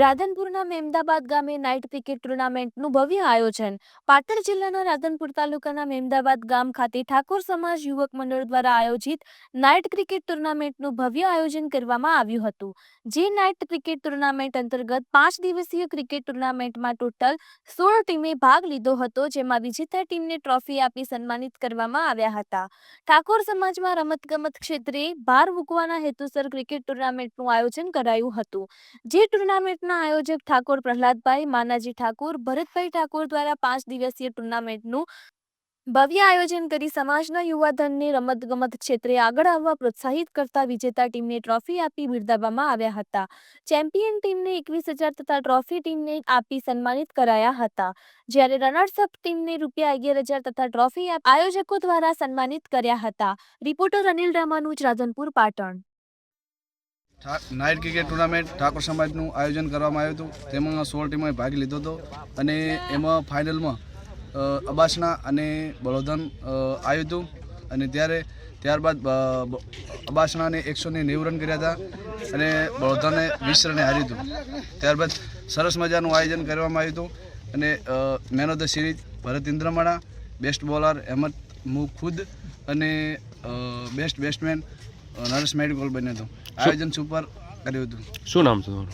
રાધનપુરના મેમદાબાદ ગામે night cricket ટુર્નામેન્ટનું ભવ્ય આયોજન. પાટણ જિલ્લાના રાધનપુર તાલુકાના મેમદાબાદ ગામ ખાતે ઠાકોર સમાજ યુવક મંડળ દ્વારા આયોજિત નાઇટ ક્રિકેટ ટુર્નામેન્ટનું ભવ્ય આયોજન કરવામાં આવ્યું હતું. જે નાઇટ ક્રિકેટ ટુર્નામેન્ટ અંતર્ગત પાંચ દિવસીય ક્રિકેટ ટુર્નામેન્ટમાં ટોટલ સોળ ટીમે ભાગ લીધો હતો, જેમાં વિજેતા ટીમને ટ્રોફી આપી સન્માનિત કરવામાં આવ્યા હતા. ઠાકોર સમાજમાં રમતગમત ક્ષેત્રે ભાર મૂકવાના હેતુસર ક્રિકેટ ટુર્નામેન્ટનું આયોજન કરાયું હતું. જે ટુર્નામેન્ટના આયોજક ઠાકોર પ્રહલાદભાઈ, માનાજી ઠાકોર, ભરતભાઈ ઠાકોર દ્વારા પાંચ દિવસીય ટુર્નામેન્ટનું ભવ્ય આયોજન કરી સમાજના યુવાધનને રમતગમત ક્ષેત્રે આગળ આવવા પ્રોત્સાહિત કરતા વિજેતા ટીમને ટ્રોફી આપી બિરદાવવામાં આવ્યા હતા. ચેમ્પિયન ટીમને એકવીસ હજાર તથા ટ્રોફી ટીમને આપી સન્માનિત કરાયા હતા. જ્યારે રનર્સ ટીમને રૂપિયા અગિયાર હજાર તથા ટ્રોફી આયોજકો દ્વારા સન્માનિત કર્યા હતા. Reporter Anil Ramanuj, Radhanpur, Patan. Night cricket tournament Thakor સમાજનું આયોજન કરવામાં આવ્યું હતું. તેમાં સોળ ટીમોએ ભાગ લીધો હતો અને એમાં ફાઇનલમાં અબાસના અને બળોધન આવ્યું હતું. અને ત્યારે, ત્યારબાદ અબાસનાને એકસો ને નેવું રન કર્યા હતા અને બળોધને વીસ રને હાર્યું હતું. ત્યારબાદ સરસ મજાનું આયોજન કરવામાં આવ્યું હતું અને man of the series Bharat Indramana best bowler Ahmed મુ ખુદ અને બેસ્ટ બેટ્સમેન નરેશ મેડિકોલ બન્યો હતો. આયોજન સુપર કર્યું હતું. શું નામ છે તમારું?